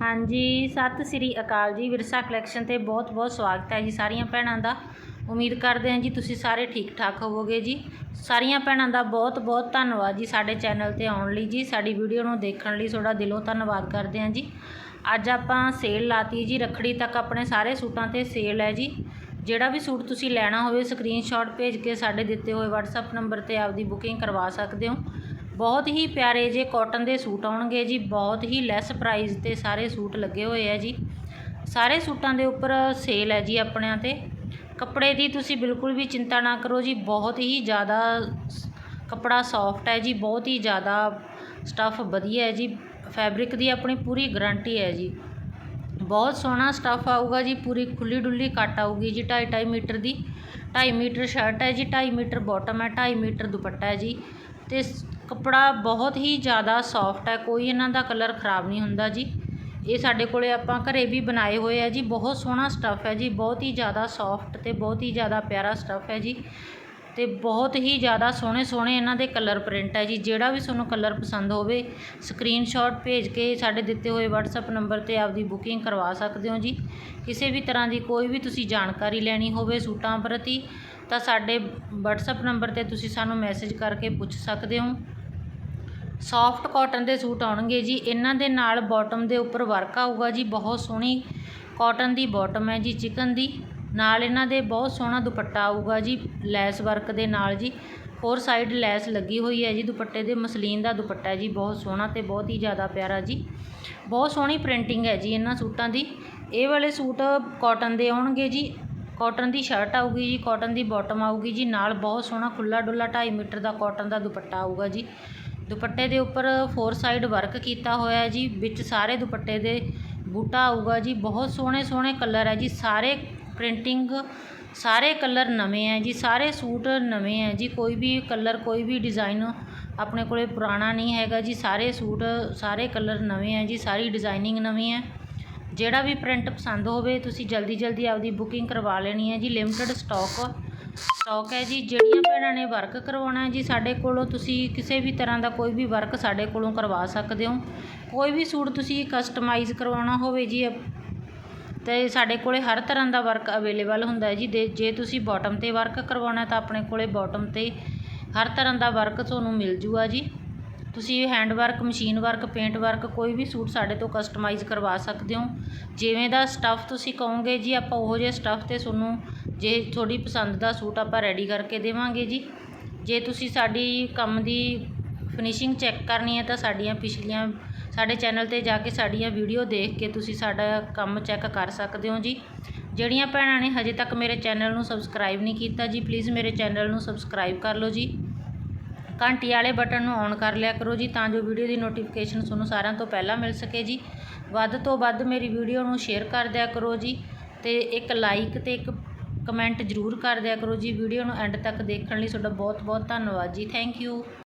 ਹਾਂਜੀ, ਸਤਿ ਸ੍ਰੀ ਅਕਾਲ ਜੀ। ਵਿਰਸਾ ਕਲੈਕਸ਼ਨ ਤੇ ਬਹੁਤ-ਬਹੁਤ ਸਵਾਗਤ ਹੈ ਜੀ ਸਾਰੀਆਂ ਭੈਣਾਂ ਦਾ। ਉਮੀਦ ਕਰਦੇ ਹਾਂ ਜੀ ਤੁਸੀਂ ਸਾਰੇ ਠੀਕ ਠਾਕ ਹੋਵੋਗੇ ਜੀ। ਸਾਰੀਆਂ ਭੈਣਾਂ ਦਾ ਬਹੁਤ-ਬਹੁਤ ਧੰਨਵਾਦ ਜੀ ਸਾਡੇ ਚੈਨਲ ਤੇ ਆਉਣ ਲਈ ਜੀ। ਸਾਡੀ ਵੀਡੀਓ ਨੂੰ ਦੇਖਣ ਲਈ ਤੁਹਾਡਾ ਦਿਲੋਂ ਧੰਨਵਾਦ ਕਰਦੇ ਹਾਂ ਜੀ। ਅੱਜ ਆਪਾਂ ਸੇਲ ਲਾਤੀ ਜੀ। ਰੱਖੜੀ ਤੱਕ ਆਪਣੇ ਸਾਰੇ ਸੂਟਾਂ ਤੇ ਸੇਲ ਹੈ ਜੀ। ਜਿਹੜਾ ਵੀ ਸੂਟ ਤੁਸੀਂ ਲੈਣਾ ਹੋਵੇ ਸਕਰੀਨਸ਼ਾਟ ਭੇਜ ਕੇ ਸਾਡੇ ਦਿੱਤੇ ਹੋਏ WhatsApp ਨੰਬਰ ਤੇ ਆਪਦੀ ਬੁਕਿੰਗ ਕਰਵਾ ਸਕਦੇ ਹੋ। ਬਹੁਤ ਹੀ ਪਿਆਰੇ ਜੇ ਕਾਟਨ ਦੇ ਸੂਟ ਆਉਣਗੇ ਜੀ, ਬਹੁਤ ਹੀ ਲੈਸ ਪ੍ਰਾਈਸ ਤੇ ਸਾਰੇ ਸੂਟ ਲੱਗੇ ਹੋਏ ਆ ਜੀ। ਸਾਰੇ ਸੂਟਾਂ ਦੇ ਉੱਪਰ ਸੇਲ ਹੈ ਜੀ ਆਪਣਿਆਂ ਤੇ। ਕੱਪੜੇ ਦੀ ਤੁਸੀਂ ਬਿਲਕੁਲ ਵੀ ਚਿੰਤਾ ਨਾ ਕਰੋ ਜੀ, ਬਹੁਤ ਹੀ ਜ਼ਿਆਦਾ ਸ- ਕੱਪੜਾ ਸੌਫਟ ਹੈ ਜੀ, ਬਹੁਤ ਹੀ ਜ਼ਿਆਦਾ ਸਟੱਫ ਵਧੀਆ ਹੈ ਜੀ। ਫੈਬਰਿਕ ਦੀ ਆਪਣੀ ਪੂਰੀ ਗਾਰੰਟੀ ਹੈ ਜੀ। ਬਹੁਤ ਸੋਹਣਾ ਸਟੱਫ ਆਊਗਾ ਜੀ, ਪੂਰੀ ਖੁੱਲੀ ਡੁੱਲੀ ਕੱਟ ਆਊਗੀ ਜੀ 2.5 2.5 ਮੀਟਰ ਦੀ। 2.5 ਮੀਟਰ ਸ਼ਰਟ ਹੈ ਜੀ 2.5 ਮੀਟਰ ਬਾਟਮ ਹੈ 2.5 ਮੀਟਰ ਦੁਪੱਟਾ ਹੈ ਜੀ। ਤੇ ਸ- ਕੱਪੜਾ ਬਹੁਤ ਹੀ ਜ਼ਿਆਦਾ ਸੋਫਟ ਹੈ, ਕੋਈ ਇਹਨਾਂ ਦਾ ਕਲਰ ਖਰਾਬ ਨਹੀਂ ਹੁੰਦਾ ਜੀ। ਇਹ ਸਾਡੇ ਕੋਲੇ ਆਪਾਂ ਘਰੇ ਵੀ ਬਣਾਏ ਹੋਏ ਆ ਜੀ, ਬਹੁਤ ਸੋਹਣਾ ਸਟੱਫ ਹੈ ਜੀ, ਬਹੁਤ ਹੀ ਜ਼ਿਆਦਾ ਸੋਫਟ ਤੇ ਬਹੁਤ ਹੀ ਜ਼ਿਆਦਾ ਪਿਆਰਾ ਸਟੱਫ ਹੈ ਜੀ। ਤੇ ਬਹੁਤ ਹੀ ਜ਼ਿਆਦਾ ਸੋਹਣੇ ਸੋਹਣੇ ਇਹਨਾਂ ਦੇ ਕਲਰ ਪ੍ਰਿੰਟ ਹੈ ਜੀ, ਜਿਹੜਾ ਵੀ ਤੁਹਾਨੂੰ ਕਲਰ ਪਸੰਦ ਹੋਵੇ ਸਕਰੀਨਸ਼ਾਟ ਭੇਜ ਕੇ ਸਾਡੇ ਦਿੱਤੇ ਹੋਏ WhatsApp ਨੰਬਰ ਤੇ ਆਪਦੀ ਬੁਕਿੰਗ ਕਰਵਾ ਸਕਦੇ ਹੋ ਜੀ। ਕਿਸੇ ਵੀ ਤਰ੍ਹਾਂ ਦੀ ਕੋਈ ਵੀ ਤੁਸੀਂ ਜਾਣਕਾਰੀ ਲੈਣੀ ਹੋਵੇ ਸੂਟਾਂ ਪ੍ਰਤੀ ਤਾਂ ਸਾਡੇ WhatsApp ਨੰਬਰ ਤੇ ਤੁਸੀਂ ਸਾਨੂੰ ਮੈਸੇਜ ਕਰਕੇ ਪੁੱਛ ਸਕਦੇ ਹੋ। ਸੌਫਟ ਕਾਟਨ ਦੇ ਸੂਟ ਆਉਣਗੇ ਜੀ। ਇਹਨਾਂ ਦੇ ਨਾਲ ਬਾਟਮ ਦੇ ਉੱਪਰ ਵਰਕ ਆਊਗਾ ਜੀ। ਬਹੁਤ ਸੋਹਣੀ ਕਾਟਨ ਦੀ ਬਾਟਮ ਹੈ ਜੀ ਚਿਕਨ ਦੀ। ਨਾਲ ਇਹਨਾਂ ਦੇ ਬਹੁਤ ਸੋਹਣਾ ਦੁਪੱਟਾ ਆਊਗਾ ਜੀ, ਲੈਸ ਵਰਕ ਦੇ ਨਾਲ ਜੀ। ਹੋਰ ਸਾਈਡ ਲੈਸ ਲੱਗੀ ਹੋਈ ਹੈ ਜੀ, ਦੁਪੱਟੇ ਦੇ ਮਸਲੀਨ ਦਾ ਦੁਪੱਟਾ ਹੈ ਜੀ। ਬਹੁਤ ਸੋਹਣਾ ਤੇ ਬਹੁਤ ਹੀ ਜ਼ਿਆਦਾ ਪਿਆਰਾ ਜੀ। ਬਹੁਤ ਸੋਹਣੀ ਪ੍ਰਿੰਟਿੰਗ ਹੈ ਜੀ ਇਹਨਾਂ ਸੂਟਾਂ ਦੀ। ਇਹ ਵਾਲੇ ਸੂਟ ਕਾਟਨ ਦੇ ਆਉਣਗੇ ਜੀ। ਕਾਟਨ ਦੀ ਸ਼ਰਟ ਆਊਗੀ ਜੀ ਕਾਟਨ ਦੀ ਬਾਟਮ ਆਊਗੀ ਜੀ, ਨਾਲ ਬਹੁਤ ਸੋਹਣਾ ਖੁੱਲਾ ਡੁੱਲਾ 2.5 ਮੀਟਰ ਦਾ ਕਾਟਨ ਦਾ ਦੁਪੱਟਾ ਆਊਗਾ ਜੀ। ਦੁਪੱਟੇ ਦੇ ਉੱਪਰ ਫੋਰ ਸਾਈਡ ਵਰਕ ਕੀਤਾ ਹੋਇਆ ਹੈ ਜੀ, ਵਿੱਚ ਸਾਰੇ ਦੁਪੱਟੇ ਦੇ ਬੂਟਾ ਆਊਗਾ ਜੀ, ਬਹੁਤ ਸੋਹਣੇ ਸੋਹਣੇ ਕਲਰ ਹੈ ਜੀ, ਸਾਰੇ ਪ੍ਰਿੰਟਿੰਗ ਸਾਰੇ ਕਲਰ ਨਵੇਂ ਹੈ ਜੀ, ਸਾਰੇ ਸੂਟ ਨਵੇਂ ਹੈ ਜੀ, ਕੋਈ ਵੀ ਕਲਰ ਕੋਈ ਵੀ ਡਿਜ਼ਾਈਨ ਆਪਣੇ ਕੋਲੇ ਪੁਰਾਣਾ ਨਹੀਂ ਹੈਗਾ ਜੀ, ਸਾਰੇ ਸੂਟ, ਸਾਰੇ ਕਲਰ ਨਵੇਂ ਹੈ ਜੀ, ਸਾਰੀ ਡਿਜ਼ਾਈਨਿੰਗ ਨਵੀਂ ਹੈ। ਜਿਹੜਾ ਵੀ ਪ੍ਰਿੰਟ ਪਸੰਦ ਹੋਵੇ, ਤੁਸੀਂ ਜਲਦੀ ਜਲਦੀ ਆਪਦੀ ਬੁਕਿੰਗ ਕਰਵਾ ਲੈਣੀ ਹੈ ਜੀ। ਲਿਮਟਿਡ ਸਟਾਕ ਸਟਾਕ ਹੈ ਜੀ। ਜਿਹੜੀਆਂ ਭੈਣਾਂ ਨੇ ਵਰਕ ਕਰਵਾਉਣਾ ਜੀ ਸਾਡੇ ਕੋਲੋਂ, ਤੁਸੀਂ ਕਿਸੇ ਵੀ ਤਰ੍ਹਾਂ ਦਾ ਕੋਈ ਵੀ ਵਰਕ ਸਾਡੇ ਕੋਲੋਂ ਕਰਵਾ ਸਕਦੇ ਹੋ। ਕੋਈ ਵੀ ਸੂਟ ਤੁਸੀਂ ਕਸਟਮਾਈਜ਼ ਕਰਵਾਉਣਾ ਹੋਵੇ ਜੀ ਤੇ ਸਾਡੇ ਕੋਲੇ ਹਰ ਤਰ੍ਹਾਂ ਦਾ ਵਰਕ ਅਵੇਲੇਬਲ ਹੁੰਦਾ ਹੈ ਜੀ। ਦੇ, ਜੇ ਤੁਸੀਂ ਬਾਟਮ ਤੇ ਵਰਕ ਕਰਵਾਉਣਾ ਤਾਂ ਆਪਣੇ ਕੋਲੇ ਬਾਟਮ ਤੇ ਹਰ ਤਰ੍ਹਾਂ ਦਾ ਵਰਕ ਤੁਹਾਨੂੰ ਮਿਲ ਜੂਗਾ ਜੀ। ਤੁਸੀਂ hand work machine work, paint work ਕੋਈ ਵੀ ਸੂਟ ਸਾਡੇ ਤੋਂ ਕਸਟਮਾਈਜ਼ ਕਰਵਾ ਸਕਦੇ ਹੋ। ਜਿਵੇਂ ਦਾ ਸਟੱਫ ਤੁਸੀਂ ਕਹੋਗੇ ਜੀ, ਆਪਾਂ ਉਹੋ ਜਿਹੇ ਸਟੱਫ ਤੇ ਤੁਹਾਨੂੰ ਜੇ ਤੁਹਾਡੀ ਪਸੰਦ ਦਾ ਸੂਟ ਆਪਾਂ ਰੈਡੀ ਕਰਕੇ ਦੇਵਾਂਗੇ ਜੀ। ਜੇ ਤੁਸੀਂ ਸਾਡੀ ਕੰਮ ਦੀ ਫਿਨਿਸ਼ਿੰਗ ਚੈੱਕ ਕਰਨੀ ਹੈ ਤਾਂ ਸਾਡੀਆਂ ਪਿਛਲੀਆਂ, ਸਾਡੇ ਚੈਨਲ ਤੇ ਜਾ ਕੇ ਸਾਡੀਆਂ ਵੀਡੀਓ ਦੇਖ ਕੇ ਤੁਸੀਂ ਸਾਡਾ ਕੰਮ ਚੈੱਕ ਕਰ ਸਕਦੇ ਹੋ ਜੀ। ਜਿਹੜੀਆਂ ਭੈਣਾਂ ਨੇ ਹਜੇ ਤੱਕ ਮੇਰੇ ਚੈਨਲ ਨੂੰ ਸਬਸਕ੍ਰਾਈਬ ਨਹੀਂ ਕੀਤਾ ਜੀ ਪਲੀਜ਼ ਮੇਰੇ ਚੈਨਲ ਨੂੰ ਸਬਸਕ੍ਰਾਈਬ ਕਰ ਲਓ ਜੀ। ਘੰਟੀ ਵਾਲੇ ਬਟਨ ਨੂੰ ਔਨ ਕਰ ਲਿਆ ਕਰੋ ਜੀ, ਤਾਂ ਜੋ ਵੀਡੀਓ ਦੀ ਨੋਟੀਫਿਕੇਸ਼ਨ ਤੁਹਾਨੂੰ ਸਾਰਿਆਂ ਤੋਂ ਪਹਿਲਾਂ ਮਿਲ ਸਕੇ ਜੀ। ਵੱਧ ਤੋਂ ਵੱਧ ਮੇਰੀ ਵੀਡੀਓ ਨੂੰ ਸ਼ੇਅਰ ਕਰ ਦਿਆ ਕਰੋ ਜੀ ਤੇ ਇੱਕ ਲਾਈਕ ਤੇ ਇੱਕ ਕਮੈਂਟ ਜ਼ਰੂਰ ਕਰ ਦਿਆ ਕਰੋ ਜੀ। ਵੀਡੀਓ ਨੂੰ ਐਂਡ ਤੱਕ ਦੇਖਣ ਲਈ ਤੁਹਾਡਾ ਬਹੁਤ ਬਹੁਤ ਧੰਨਵਾਦ ਜੀ। Thank you